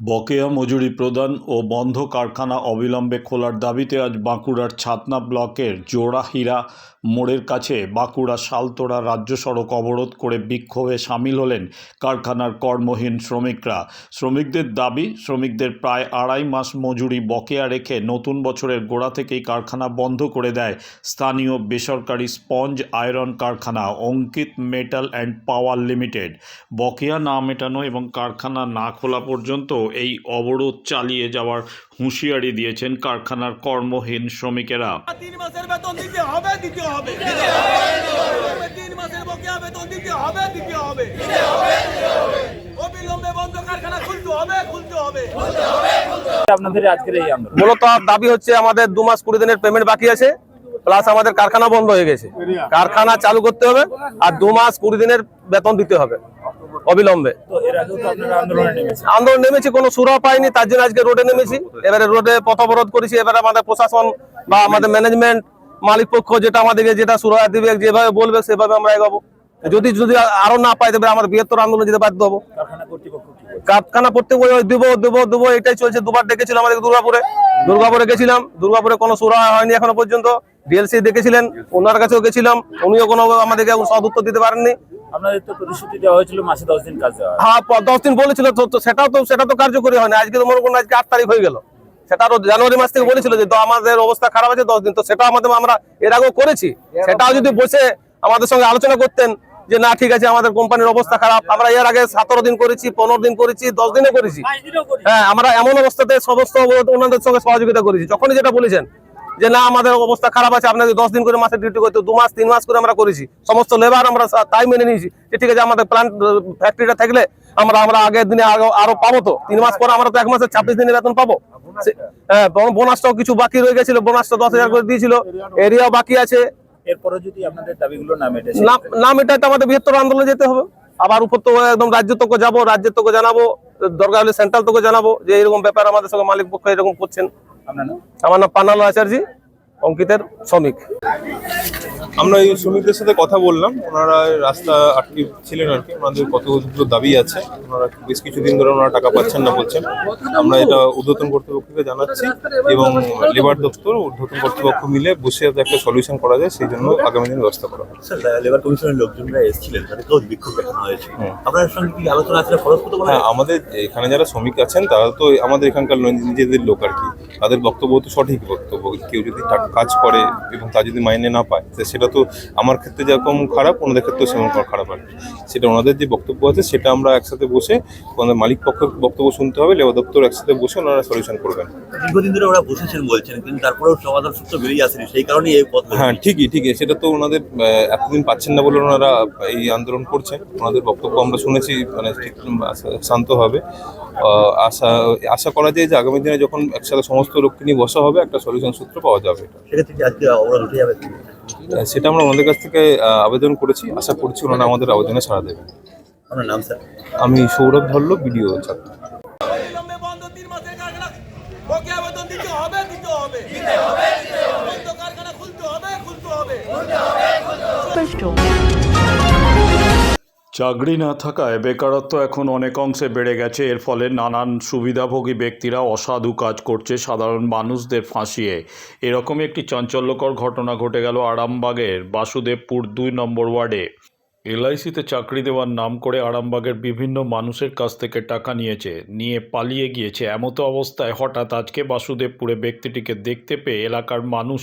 বকেয়া মজুরি প্রদান ও বন্ধ কারখানা অবিলম্বে খোলার দাবিতে আজ বাঁকুড়ার ছাতনা ব্লকের জোড়াহীরা মোড়ের কাছে বাঁকুড়া শালতোড়া রাজ্য সড়ক অবরোধ করে বিক্ষোভে সামিল হলেন কারখানার কর্মহীন শ্রমিকরা। শ্রমিকদের দাবি, শ্রমিকদের প্রায় আড়াই মাস মজুরি বকেয়া রেখে নতুন বছরের গোড়া থেকেই কারখানা বন্ধ করে দেয় স্থানীয় বেসরকারি স্পঞ্জ আয়রন কারখানা, Ankit Metal and Power Limited. বকেয়া না মেটানো এবং কারখানা না খোলা পর্যন্ত এই অবরোধ চালিয়ে যাওয়ার হুঁশিয়ারি দিয়েছেন কারখানার কর্মহীন শ্রমিকেরা। তিন মাসের বেতন দিতে হবে দিতে হবে। তিন মাসের বকেয়া বেতন দিতে হবে দিতে হবে। অবিলম্বে বন্ধ কারখানা খুলতে হবে খুলতে হবে। আপনাদের আজকের এই আন্দোলন। মূলত দাবি হচ্ছে আমাদের দু মাস কুড়ি দিনের পেমেন্ট বাকি আছে প্লাস আমাদের কারখানা বন্ধ হয়ে গেছে। কারখানা চালু করতে হবে আর দু মাস কুড়ি দিনের বেতন দিতে হবে। অবিলম্বে। আন্দোলনে নেমেছি কোনো সুরা পাইনি তার জন্য আজকে রোডে নেমেছি। এবারে রোডে পথ অবরোধ করেছি এবারে আমাদের প্রশাসন বা আমাদের ম্যানেজমেন্ট মালিক পক্ষ যেটা আমাদেরকে যেটা সুরা দিবে যেভাবে বলবে সেভাবে আমরা এগাবো। যদি যদি আরও না পাই তবে আমার বৃহত্তর আন্দোলন যেতে বাধ্য হব। কারখানা কর্তৃপক্ষ কি বলছে? কারখানা করতে বলে ওই দেবো দেবো দেবো এটাই চলছে। দুবার ডেকেছিল আমাদের দুর্গাপুরে। দুর্গাপুরে গেছিলাম দুর্গাপুরে কোনো সুরা হয়নি এখনও পর্যন্ত। ডিএলসি দেখেছিলেন ওনার কাছেও গেছিলাম উনিও কোনো আমাদেরকে সদ উত্তর দিতে পারেননি। আপনাদের তো প্রতিশ্রুতি দেওয়া হয়েছিল মাসে দশ দিন কাজ দেওয়া হ্যাঁ দশ দিন বলেছিল তো সেটাও তো সেটা তো কার্যকরী হয়নি আজকে তো মনে করুন আজকে আট তারিখ হয়ে গেল। সেটা জানুয়ারি মাস থেকে বলেছিল যে আমাদের অবস্থা খারাপ আছে দশ দিন। তো সেটাও আমাদের আমরা এর আগেও করেছি। সেটাও যদি বসে আমাদের সঙ্গে আলোচনা করতেন যে না ঠিক আছে আমাদের কোম্পানির অবস্থা খারাপ। আমরা এর আগে সতেরো দিন করেছি পনেরো দিন করেছি দশ দিনে করেছি। হ্যাঁ আমরা এমন অবস্থাতে সমস্ত ওনাদের সঙ্গে সহযোগিতা করেছি। যখনই যেটা বলেছেন যে না আমাদের অবস্থা খারাপ আছে আপনাদের দশ দিন করে মাসে ডিউটি করতে দু মাস তিন মাস করে আমরা করেছি। সমস্ত লেবার আমরা তাই মেনে নিয়েছি যে ঠিক আছে আমাদের প্লান্ট ফ্যাক্টরিটা থাকলে আমরা আমরা আগের দিনে আরও পাবো তো। তিন মাস পরে আমরা তো এক মাসে ছাব্বিশ দিনের বেতন পাবো। হ্যাঁ বোনাসটাও কিছু বাকি রয়ে গেছিল বোনাসটা দশ হাজার করে দিয়েছিল। এরিয়াও বাকি আছে। এরপরে যদি আপনাদের দাবিগুলো না মেটে না না মেটাতে আমাদের বৃহত্তর আন্দোলনে যেতে হবে। আবার উপর তো একদম রাজ্য তোকে যাব রাজ্যের তোকে জানাব দরকার হলে সেন্ট্রাল তোকে জানাব যে এরকম ব্যাপার আমাদের সঙ্গে মালিক পক্ষ এরকম করছেন? আমার নাম পানাল আচার্য। অঙ্কিতের শ্রমিক। আমরা এই শ্রমিকদের সাথে কথা বললাম। ওনারা রাস্তা আটকে ছিলেন আর কি। ওনাদের কতগুলো দাবি আছে। ওনারা বেশ কিছুদিন ধরে ওনারা টাকা পাচ্ছেন না বলছেন। আমরা এটা ঊর্ধ্বতন কর্তৃপক্ষকে জানাচ্ছি এবং লেবার দপ্তর ঊর্ধ্বতন কর্তৃপক্ষ মিলে বসে যাতে একটা সলিউশন করা যায় সেই জন্য আগামী দিন ব্যবস্থা করা হবে। স্যার লেবার কমিশনের লোকজনরা এসেছিলেন। তাদেরকেও বিক্ষোভ দেখানো হয়েছে। আপনার সঙ্গে কি আলোচনা আছে? হ্যাঁ আমাদের এখানে যারা শ্রমিক আছেন তারা তো আমাদের এখানকার নিজেদের লোক আর কি। তাদের বক্তব্য তো সঠিক বক্তব্য। কেউ যদি টা- কাজ করে এবং তা যদি মাইনে না পায় সেটা তো আমার ক্ষেত্রে যেরকম খারাপ ওনাদের ক্ষেত্রেও সেরকম খারাপ আর। সেটা ওনাদের যে বক্তব্য আছে সেটা আমরা একসাথে বসে ওনাদের মালিক পক্ষের বক্তব্য শুনতে হবে লেবার দপ্তর একসাথে বসে ওনারা সলিউশন করবেন। দীর্ঘদিন ধরে ওরা বসেছেন বলছেন কিন্তু তারপরেও সমাধান সূত্র বেরিয়ে আসেনি সেই কারণেই এই পথ হ্যাঁ ঠিকই ঠিকই। সেটা তো ওনাদের এতদিন পাচ্ছেন না বলে ওনারা এই আন্দোলন করছেন। ওনাদের বক্তব্য আমরা শুনেছি মানে ঠিক শান্ত হবে আশা আশা করা যায় যে আগামী দিনে যখন একসাথে সমস্ত লোককে নিয়ে বসা হবে একটা সলিউশন সূত্র পাওয়া যাবে। সেটা আমরা ওনাদের কাছ থেকে আবেদন করেছি। আশা করছি ওনারা আমাদের আবেদনে সাড়া দেবেন। আপনার নাম স্যার? আমি সৌরভ ধরল বিডিও ছাত্র। হবে খুলতে হবে খুলতে হবে. চাকরি না থাকায় বেকারত্ব এখন অনেক অংশে বেড়ে গেছে। এর ফলে নানান সুবিধাভোগী ব্যক্তিরা অসাধু কাজ করছে সাধারণ মানুষদের ফাঁসিয়ে। এরকমই একটি চাঞ্চল্যকর ঘটনা ঘটে গেল আরামবাগের বাসুদেবপুর দুই নম্বর ওয়ার্ডে। এলআইসিতে চাকরি দেওয়ার নাম করে আরামবাগের বিভিন্ন মানুষের কাছ থেকে টাকা নিয়েছে, নিয়ে পালিয়ে গিয়েছে। এমতো অবস্থায় হঠাৎ আজকে বাসুদেবপুরে ব্যক্তিটিকে দেখতে পেয়ে এলাকার মানুষ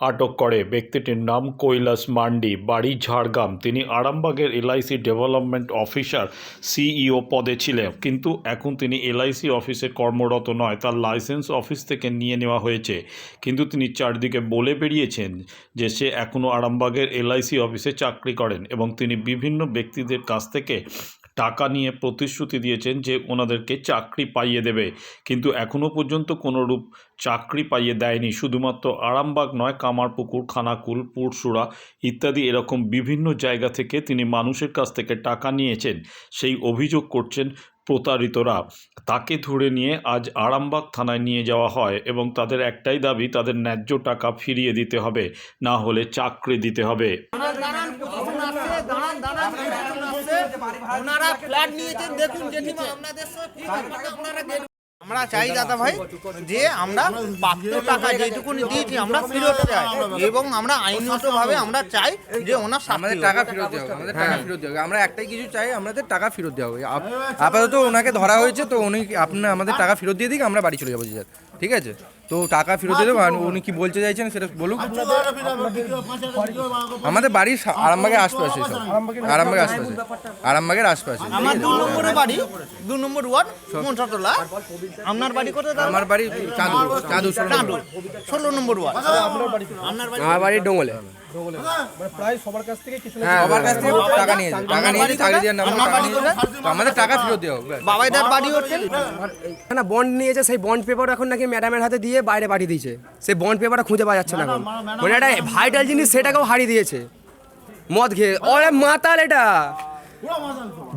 আটক করে। ব্যক্তিটির নাম কৈলাস মান্ডি। বাড়ি ঝাড়গ্রাম। তিনি আরামবাগের এলআইসি ডেভেলপমেন্ট অফিসার, সিইও পদে ছিলেন। কিন্তু এখন তিনি এলআইসি অফিসে কর্মরত নয়, তার লাইসেন্স অফিস থেকে নিয়ে নেওয়া হয়েছে। কিন্তু তিনি চারদিকে বলে বেরিয়েছেন যে সে এখনও আরামবাগের এলআইসি অফিসে চাকরি করেন এবং তিনি বিভিন্ন ব্যক্তিদের কাছ থেকে টাকা নিয়ে প্রতিশ্রুতি দিয়েছেন যে ওনাদেরকে চাকরি পাইয়ে দেবে। কিন্তু এখনও পর্যন্ত কোনোরূপ চাকরি পাইয়ে দেয়নি। শুধুমাত্র আরামবাগ নয়, কামারপুকুর, খানাকুল পুরসুরা ইত্যাদি এরকম বিভিন্ন জায়গা থেকে তিনি মানুষের কাছ থেকে টাকা নিয়েছেন। সেই অভিযোগ করছেন প্রতারিতরা। তাকে ধরে নিয়ে আজ আরামবাগ থানায় নিয়ে যাওয়া হয় এবং তাদের একটাই দাবি, তাদের ন্যায্য টাকা ফিরিয়ে দিতে হবে, না হলে চাকরি দিতে হবে। ওনারা ফ্ল্যাট নিয়েছেন দেখুন জেঠিমা আপনাদের ওনারা আমরা চাই দাদা ভাই যে আমরা প্রাপ্ত টাকা যেটুকুনি দিয়েছি আমরা ফেরত চাই। এবং আমরা আইনগতভাবে আমরা চাই যে ওনার আমাদের টাকা ফেরত দেওয়া হোক, আমাদের টাকা ফেরত দেওয়া হোক। আমরা একটাই কিছু চাই আমাদের টাকা ফেরত দেওয়া হবে আপ- আপাতত ওনাকে ধরা হয়েছে তো উনি আপনার আমাদের টাকা ফেরত দিয়ে দিক আমরা বাড়ি চলে যাব যে ঠিক আছে? তো টাকা ফেরত দিয়ে দেবো উনি কি বলতে চাইছেন সেটা বলুন। আমাদের বাড়ির আরামবাগের আশপাশে সব। আরামবাগের আশপাশে। আরামবাগের আশপাশে। আমার দু নম্বরের বাড়ি দু নম্বর ওয়ার্ড মনসাতলা। আপনার বাড়ি কোথায় আমার বাড়ি চাঁদু চাঁদু ষোলো নম্বর। ওয়ার্ড। আমার বাড়ি ডোঙ্গলে প্রায় সবার কাছ থেকে কিছু হ্যাঁ সবার কাছ থেকে টাকা নিয়েছে টাকা নিয়েছে চাকরি দেওয়ার নামে টাকা নিয়েছে তো আমাদের টাকা ফেরত দেওয়া হোক ব্যাস। বাবাইদার না বন্ড নিয়েছে সেই বন্ড পেপার এখন নাকি ম্যাডামের হাতে দিয়ে বাইরে পাঠিয়ে দিয়েছে সেই বন্ড পেপারটা খুঁজে পাওয়া যাচ্ছে না এখন মানে একটা ভাইটাল জিনিস সেটাকেও হারিয়ে দিয়েছে মদ খেয়ে ওরে মাতাল এটা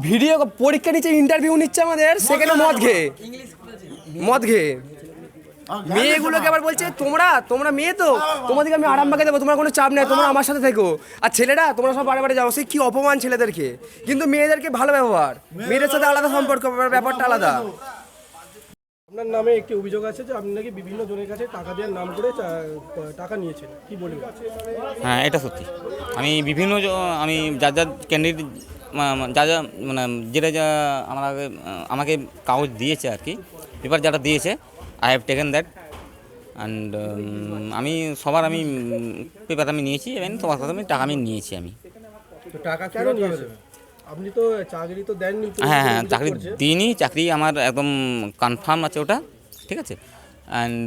ভিডিও পরীক্ষা নিচ্ছে ইন্টারভিউ নিচ্ছে আমাদের সেখানে মদ খেয়ে মদ খেয়ে মেয়েগুলোকে আবার বলছে তোমরা তোমরা মেয়ে তো তোমাদেরকে আমি আরামবাগে দেবো তোমার কোনো চাপ নেই তোমরা আমার সাথে থেকো। আর ছেলেরা তোমরা সব বারে বারে যাও সে কি অপমান ছেলেদেরকে। কিন্তু মেয়েদেরকে ভালো ব্যবহার। মেয়েদের সাথে আলাদা সম্পর্ক ব্যাপারটা আলাদা। আপনার নামে একটি অভিযোগ আছে যে আপনি নাকি বিভিন্ন জনের কাছে টাকা দেওয়ার নাম করে টাকা নিয়েছেন। কি বলবেন? হ্যাঁ এটা সত্যি। আমি বিভিন্ন আমি যার যার ক্যান্ডিডেট যা যা মানে যেটা যা আমার আমাকে কাগজ দিয়েছে আর কি পেপার যারা দিয়েছে I have taken that and আমি সবার আমি পেপার আমি নিয়েছি এবং তোমার কথা আমি টাকা আমি নিয়েছি আমি। তো টাকা কেন নিয়েছেন আপনি তো চাকরি তো দেননি হ্যাঁ হ্যাঁ চাকরি দিইনি চাকরি আমার একদম কনফার্ম আছে ওটা ঠিক আছে? অ্যান্ড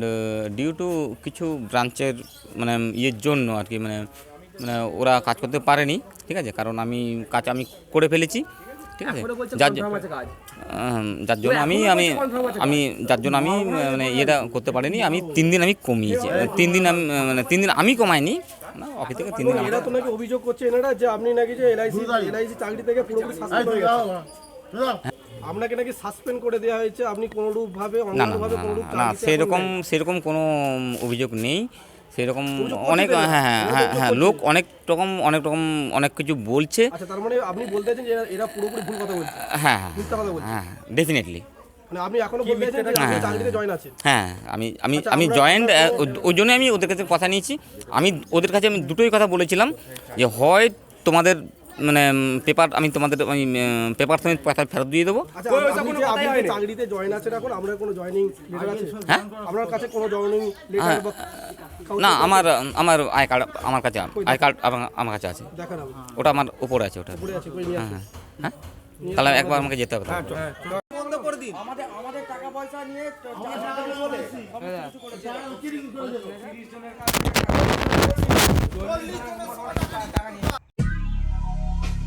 ডিউ টু কিছু ব্রাঞ্চের মানে ইয়ের জন্য আর কি মানে মানে ওরা কাজ করতে পারেনি ঠিক আছে? কারণ আমি কাজ আমি করে ফেলেছি। ঠিক আছে? যার জন্য আমি আমি আমি যার জন্য আমি মানে ইয়েটা করতে পারিনি। আমি তিন দিন আমি কমিয়েছি। মানে তিন দিন আমি মানে তিন দিন আমি কমাইনি। না অফিস থেকে তিন দিন এরা তো নাকি অভিযোগ করছে এনারা যে আপনি নাকি যে এলআইসি এলআইসি চাকরি থেকে পুরোপুরি সাসপেন্ড হয়ে গেছেন আপনাকে নাকি সাসপেন্ড করে দেওয়া হয়েছে। আপনি কোনো রূপ না সেরকম সেরকম কোনো অভিযোগ নেই। সেরকম অনেক হ্যাঁ হ্যাঁ হ্যাঁ হ্যাঁ লোক অনেক রকম অনেক রকম অনেক কিছু বলছে। আচ্ছা তার মানে আপনি বলতে চাইছেন যে এরা- পুরোপুরি ভুল কথা বলছে। হ্যাঁ হ্যাঁ মিথ্যা কথা বলছে। হ্যাঁ ডেফিনেটলি মানে আপনি এখনও বলতে চাইছেন যে আপনি হ্যাঁ, চাকরিতে জয়েন আছেন? হ্যাঁ আমি আমি আচ্ছা, আমি জয়েন্ট ওই জন্য আমি ওদের কাছে কথা নিয়েছি। আমি ওদের কাছে আমি দুটোই কথা বলেছিলাম যে হয় তোমাদের মানে পেপার আমি তোমাদের আমি পেপার তুমি কথা ফেরত দিয়ে দেবো আচ্ছা আপনি যে আপনি যে চাকরিতে জয়েন আছেন এখন আমরা কোনো জয়েনিং লেটার আছে হ্যাঁ? আপনার কাছে কোনো জয়েনিং লেটার হ্যাঁ। না আমার আমার আই কার্ড আমার কাছে আই কার্ড আমার- আমার কাছে আছে ওটা আমার উপরে আছে ওটা হ্যাঁ হ্যাঁ হ্যাঁ তাহলে একবার আমাকে যেতে হবে তাহলে। বন্ধ করে দিন